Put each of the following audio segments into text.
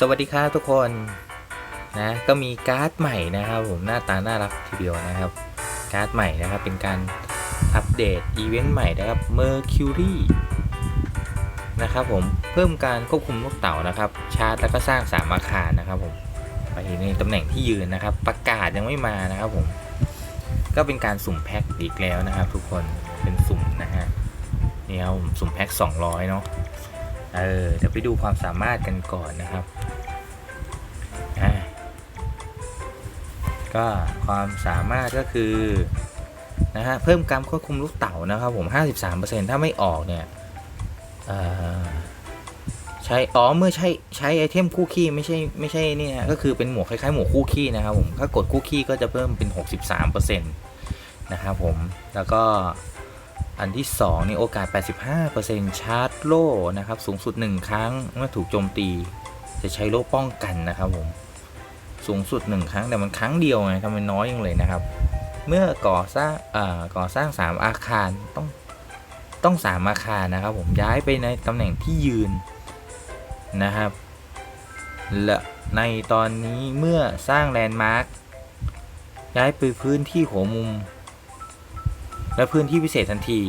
สวัสดีครับทุกคนนะก็มีการ์ดใหม่นะครับผมหน้าตาน่ารักทีเดียวนะครับ การ์ดใหม่นะครับเป็นการอัปเดตอีเวนต์ใหม่นะครับ Mercury นะครับผมเพิ่มการควบคุมลูกเต๋านะครับ ชาร์จแล้วก็สร้างสามอาคารนะครับผมไปในตำแหน่งที่ยืนนะครับ ประกาศยังไม่มานะครับผมก็เป็นการสุ่มแพ็คอีกแล้วนะครับ ทุกคนเป็นสุ่มนะฮะนี่ครับผมสุ่มแพ็ค200เนาะเออเดี๋ยวไปดูความสามารถกันก่อนนะครับ ก็ความสามารถก็คือนะฮะเพิ่มการควบคุมลูกเต๋านะครับผม 53%ถ้าไม่ออกเนี่ยใช้อ๋อเมื่อใช้ใช้ไอเทมคู่ขี้ไม่ใช่ไม่ใช่นี่นะก็คือเป็นหมวกคล้ายๆหมวกคู่ขี้นะครับผมถ้ากดคู่ขี้ก็จะเพิ่มเป็น 63%นะครับผมแล้วก็อันที่ 2 นี่โอกาส 85%ชาร์จโล่นะครับสูงสุด 1 ครั้งเมื่อถูกโจมตี จะใช้โล่ป้องกันนะครับผม สูงสุด 1 ครั้งแต่มันครั้งเดียวไงทำไมน้อยยังเลยนะครับ เมื่อก่อสร้างอ่าก่อสร้าง 3 อาคารต้องต้อง3อาคารนะครับ ผมย้ายไปในตำแหน่งที่ยืนนะครับและในตอนนี้เมื่อสร้างแลนด์มาร์คย้ายไปพื้นที่หัวมุม และพื้นที่พิเศษทันที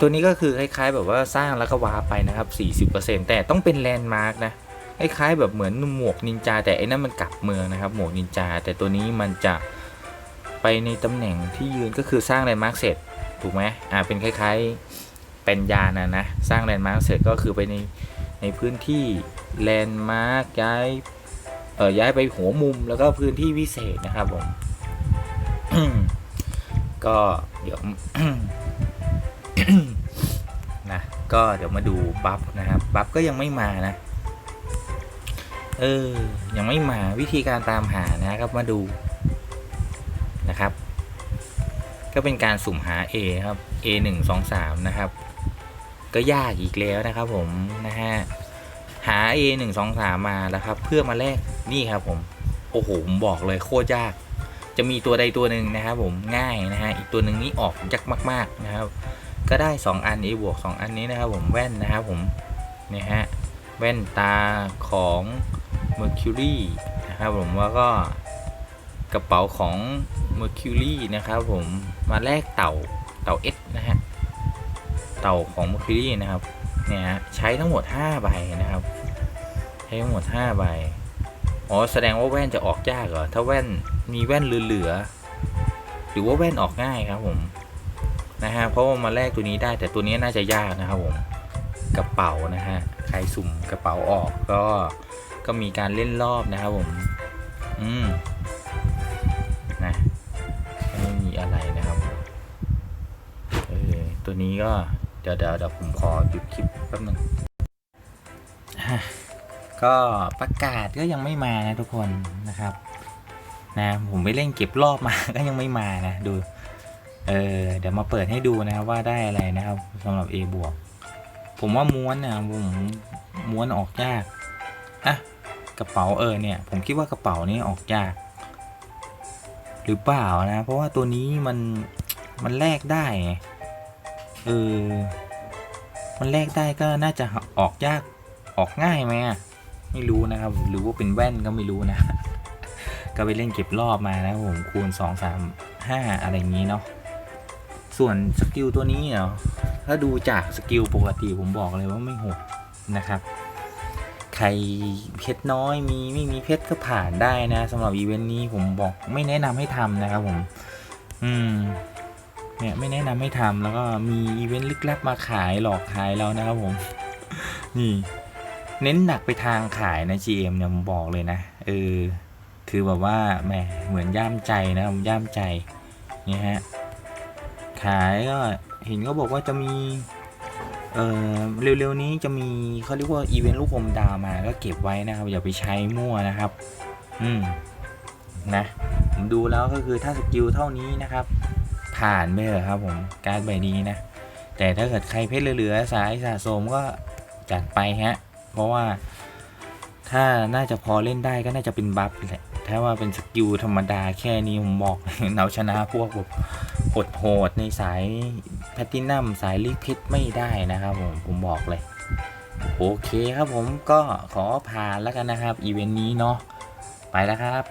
ตัวนี้ก็คือคล้ายๆ แบบว่าสร้างแล้วก็วาไปนะครับ 40%แต่ต้องเป็นแลนด์มาร์กนะ คล้ายๆแบบเหมือนหมวกนินจา แต่ไอ้นั่นมันกลับเมืองนะครับ หมวกนินจา แต่ตัวนี้มันจะไปในตำแหน่งที่ยืนก็คือสร้างแลนด์มาร์กเสร็จถูกไหมอ่าเป็นคล้ายๆเป็นยานนะนะสร้างแลนด์มาร์กเสร็จก็คือไปในในพื้นที่แลนด์มาร์กย้ายเอ่อย้ายไปหัวมุมแล้วก็พื้นที่วิเศษนะครับผมก็เดี๋ยวนะก็เดี๋ยวมาดูบัฟนะครับบัฟก็ยังไม่มานะ เออ ยังไม่มาวิธีการตามหานะครับมาดูนะครับ ก็เป็นการสุ่มหา A ครับ A 1 2 3นะครับ ก็ยากอีกแล้วนะครับผมนะฮะหา A 1 2 3มาแล้วครับ เพื่อมาแลกนี่ครับผม โอ้โหผมบอกเลยโคตรยาก จะมีตัวใดตัวหนึ่งนะครับ ผมง่ายนะฮะอีกตัวหนึ่งนี่ออกยากมาก ๆนะครับ ก็ได้ 2 อัน A บวก2อันนี้นะครับ ผมแว่นนะครับผมนี่ฮะแว่นตาของ Mercury นะครับผมแล้วก็กระเป๋าของ Mercury นะครับผมมาแลกเต่าเต่า S นะฮะเต่าของ Mercury นะครับเนี่ยฮะใช้ทั้งหมด 5 ใบนะครับ ใช้ทั้งหมด 5 ใบอ๋อแสดงว่าแว่นจะออกยากเหรอ ถ้าแว่นมีแว่นเหลือๆหรือว่าแว่นออกง่ายครับผมนะฮะเพราะว่ามาแลกตัวนี้ได้แต่ตัวนี้น่าจะยากนะครับผมกระเป๋านะฮะใครสุ่มกระเป๋าออกก็ ก็มีการเล่นรอบนะครับผม อืมนะไม่มีอะไรนะครับเออตัวนี้ก็เดี๋ยวเดี๋ยวเดี๋ยวผมขอหยุดคลิปแป๊บนึงก็ประกาศก็ยังไม่มานะทุกคนนะครับ นะผมไปเล่นเก็บรอบมาก็ยังไม่มานะดู เออเดี๋ยวมาเปิดให้ดูนะครับว่าได้อะไรนะครับสำหรับ A บวกผมว่าม้วนนะผมม้วนออกยากอะ กระเป๋าเออเนี่ย ผมคิดว่ากระเป๋านี้ออกยาก หรือเปล่านะ เพราะว่าตัวนี้มันมันแลกได้เออมันแลกได้ก็น่าจะออกยากออกง่ายไหมไม่รู้นะครับ หรือว่าเป็นแว่นก็ไม่รู้นะ ก็ไปเล่นเก็บรอบมานะผมคูณ 2 3 5 อะไรอย่างนี้เนาะส่วนสกิลตัวนี้เนาะถ้าดูจากสกิลปกติผมบอกเลยว่าไม่โหดนะครับ ใครเพชรน้อยมีไม่มีเพชรก็ผ่านได้นะสำหรับอีเวนต์นี้ผมบอกไม่แนะนำให้ทำนะครับผม อืมเนี่ยไม่แนะนำให้ทำแล้วก็มีอีเวนต์ลึกลับมาขายหลอกขายเรานะครับผม นี่ เน้นหนักไปทางขายนะ GM เนี่ยผมบอกเลยนะเออคือแบบว่าแหมเหมือนย่ามใจนะผมย่ามใจนี่ฮะขายก็เห็นเขาบอกว่าจะมี เร็วๆนี้จะมีเขาเรียกว่าอีเวนต์ลูกอมดาวมาก็เก็บไว้นะครับ อย่าไปใช้มั่วนะครับ อืมนะผมดูแล้วก็คือถ้าสกิลเท่านี้นะครับ ผ่านไปเลยครับผมการใบนี้นะ แต่ถ้าเกิดใครเพชรเหลือสายสะสมก็จัดไปฮะ เพราะว่าถ้าน่าจะพอเล่นได้ก็น่าจะเป็นบัฟแหละถ้าว่าเป็นสกิลธรรมดาแค่นี้ผมบอกเราชนะพวกแบบ ดโหดในสายแพตตินัมสายลิพิดไม่ได้นะครับผมผมบอกเลย โอเคครับผมก็ขอผ่านแล้วกันนะครับ อีเวนต์นี้เนาะไปแล้วครับ